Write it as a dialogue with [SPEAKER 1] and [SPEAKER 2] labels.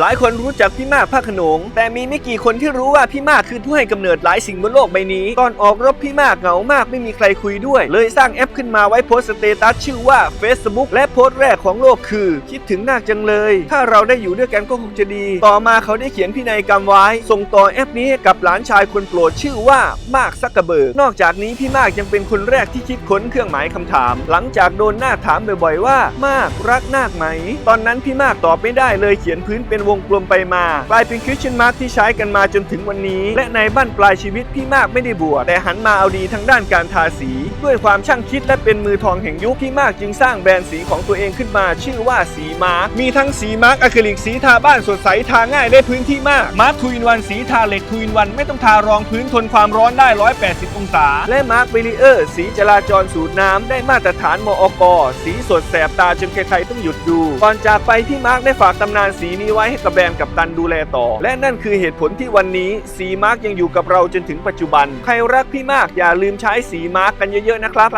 [SPEAKER 1] หลายคนรู้จักพี่มากพระขนง แต่มีไม่กี่คนที่รู้ว่าพี่มากคือผู้ให้กำเนิดหลายสิ่งบนโลกใบนี้ก่อนออกรบพี่มากเหงามากไม่มีใครคุยด้วย เลยสร้างแอปขึ้นมาไว้โพสต์สเตตัสชื่อว่า Facebook และโพสต์แรกของโลกคือ คิดถึงนาคจังเลย ถ้าเราได้อยู่ด้วยกันก็คงจะดี ต่อมาเขาได้เขียนพินัยกรรมไว้ ส่งต่อแอปนี้ให้กับหลานชายคนโปรดชื่อว่ามากซักกระเบิกนอกจากนี้พี่มากยังเป็นคนแรกที่คิดค้นเครื่องหมายคำถาม หลังจากโดนนาคถามบ่อยๆว่า มากรักนาคไหม ตอนนั้นพี่มากตอบไม่ได้เลยเขียนพื้นเป็นวงกลมไปมา กลายเป็นคริสเชนมาร์ที่ใช้กันมาจนถึงวันนี้ และในบ้านปลายชีวิตพี่มากไม่ได้บวชแต่หันมาเอาดีทางด้านการทาสี ด้วยความช่างคิดและเป็นมือทองแห่งยุคพี่มากจึงสร้างแบรนด์สีของตัวเองขึ้นมา ชื่อว่าสีมาร์กมีทั้งสีมาร์กอะคริลิกสีทาบ้านสดใสทาง่ายได้พื้นที่มากมาร์กทูอินวันสีทาเหล็กทูอินวันไม่ต้องทารองพื้นทนความร้อนได้ 180 องศา และมาร์กเบรีเออร์สีจราจรสูตรน้ำได้มาตรฐานมอกสีสดแสบตาจนใครๆต้องหยุดดูก่อนจากไปพี่มาร์กได้ฝากตำนานสีนี้ไว้ให้กับแบรนด์กับตันดูแลต่อ และนั่นคือเหตุผลที่วันนี้สีมาร์กยังอยู่กับเราจนถึงปัจจุบัน ใครรักพี่มากอย่าลืมใช้สีมาร์กกันเยอะๆนะครับ